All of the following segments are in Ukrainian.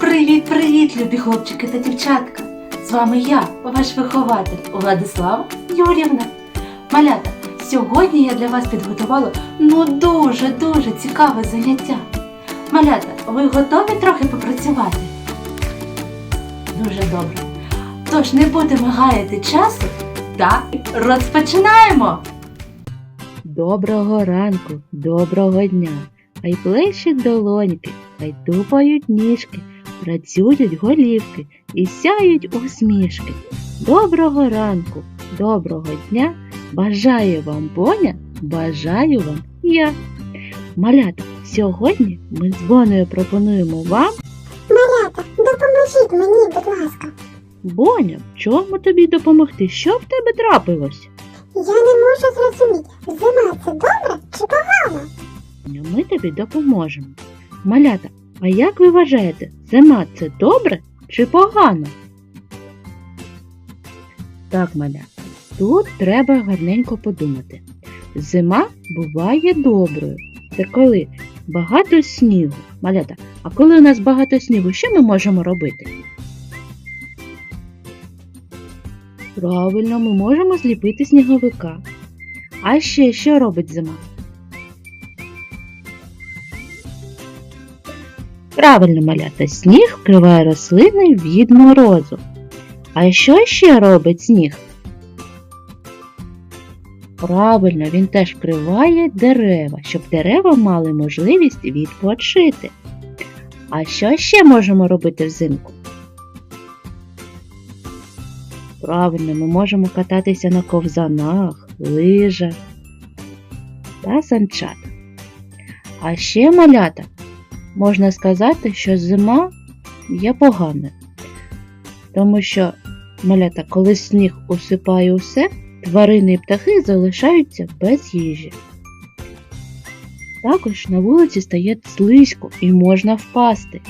Привіт-привіт, любі хлопчики та дівчатка! З вами я, ваш вихователь Владислава Юрівна. Малята, сьогодні я для вас підготувала ну дуже-дуже цікаве заняття. Малята, ви готові трохи попрацювати? Дуже добре. Тож не будемо гаяти часу та розпочинаємо! Доброго ранку, доброго дня. Хай плещуть долоньки, хай тупають ніжки, працюють голівки і сяють усмішки. Доброго ранку, доброго дня. Бажаю вам Боня, бажаю вам я. Малята, сьогодні ми з Бонею пропонуємо вам Малята, допоможіть мені, будь ласка. Боня, в чому тобі допомогти? Що в тебе трапилось? Я не можу зрозуміти, зима це добре чи погано? Ми тобі допоможемо. Малята, а як ви вважаєте, зима це добре чи погано? Так, малята, тут треба гарненько подумати. Зима буває доброю. Це коли багато снігу. Малята, а коли у нас багато снігу, що ми можемо робити? Правильно, ми можемо зліпити сніговика. А ще що робить зима? Правильно, малята, сніг вкриває рослини від морозу. А що ще робить сніг? Правильно, він теж вкриває дерева, щоб дерева мали можливість відпочити. А що ще можемо робити взимку? Правильно, ми можемо кататися на ковзанах, лижах та санчатах. А ще малята можна сказати, що зима є поганою. Тому що, малята, коли сніг усипає усе, тварини і птахи залишаються без їжі. Також на вулиці стає слизько і можна впасти.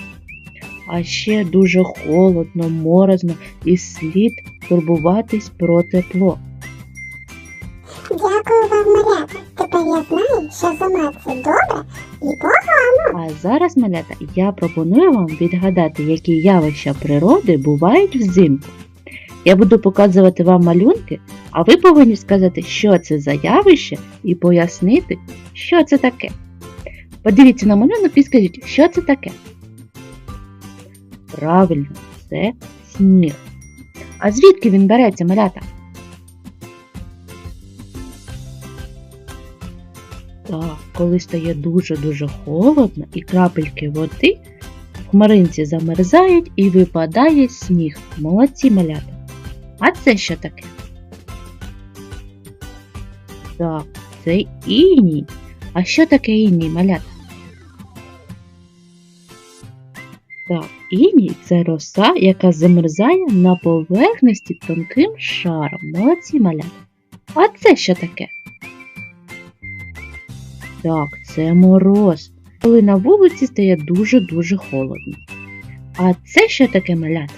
А ще дуже холодно, морозно і слід турбуватись про тепло. Дякую вам, малята. Тепер я знаю, що зима це добре і погано. А зараз, малята, я пропоную вам відгадати, які явища природи бувають взимку. Я буду показувати вам малюнки, а ви повинні сказати, що це за явище, і пояснити, що це таке. Подивіться на малюнок і скажіть, що це таке. Правильно, це сніг. А звідки він береться, малята? Так, коли стає дуже-дуже холодно і крапельки води в хмаринці замерзають і випадає сніг. Молодці малята. А це що таке? Так, це іній. А що таке іній, малята? Так, іній це роса, яка замерзає на поверхності тонким шаром. Молодці малята. А це що таке? Так, це мороз, коли на вулиці стає дуже-дуже холодно. А це що таке малята?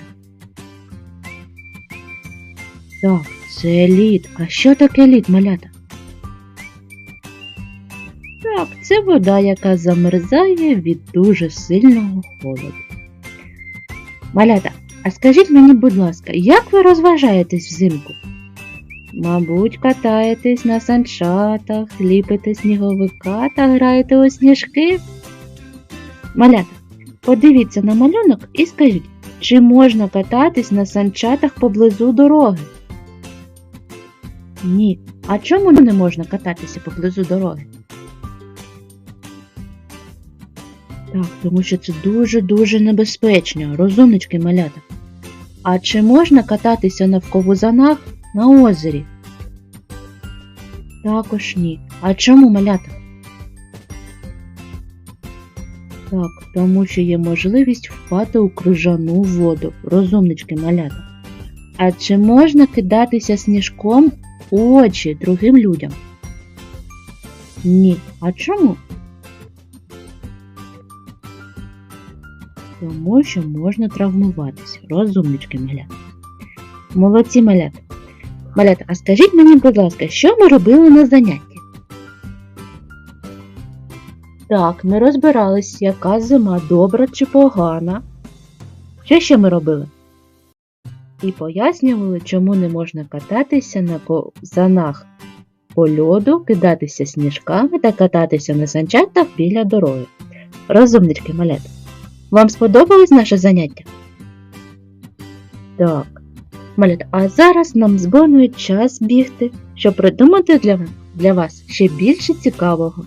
Так, це лід. А що таке лід, малята? Так, це вода, яка замерзає від дуже сильного холоду. Малята, а скажіть мені, будь ласка, як ви розважаєтесь взимку? Мабуть, катаєтесь на санчатах, ліпите сніговика та граєте у сніжки. Малята, подивіться на малюнок і скажіть, чи можна кататись на санчатах поблизу дороги? Ні. А чому не можна кататися поблизу дороги? Так, тому що це дуже-дуже небезпечно, розумнички малята. А чи можна кататися на ковзанах на озері? Також ні. А чому малята? Так, тому що є можливість впати у крижану воду. Розумнички малята. А чи можна кидатися сніжком у очі другим людям? Ні. А чому? Тому що можна травмуватися. Розумнички малята. Молодці малята. Малята, а скажіть мені, будь ласка, що ми робили на занятті? Так, ми розбирались, яка зима добра чи погана. Що ще ми робили? І пояснювали, чому не можна кататися на ковзанах по льоду, кидатися сніжками та кататися на санчатах біля дороги. Розумнички, малята. Вам сподобалось наше заняття? Так. Малята, а зараз нам з час бігти, щоб придумати для, для вас ще більше цікавого.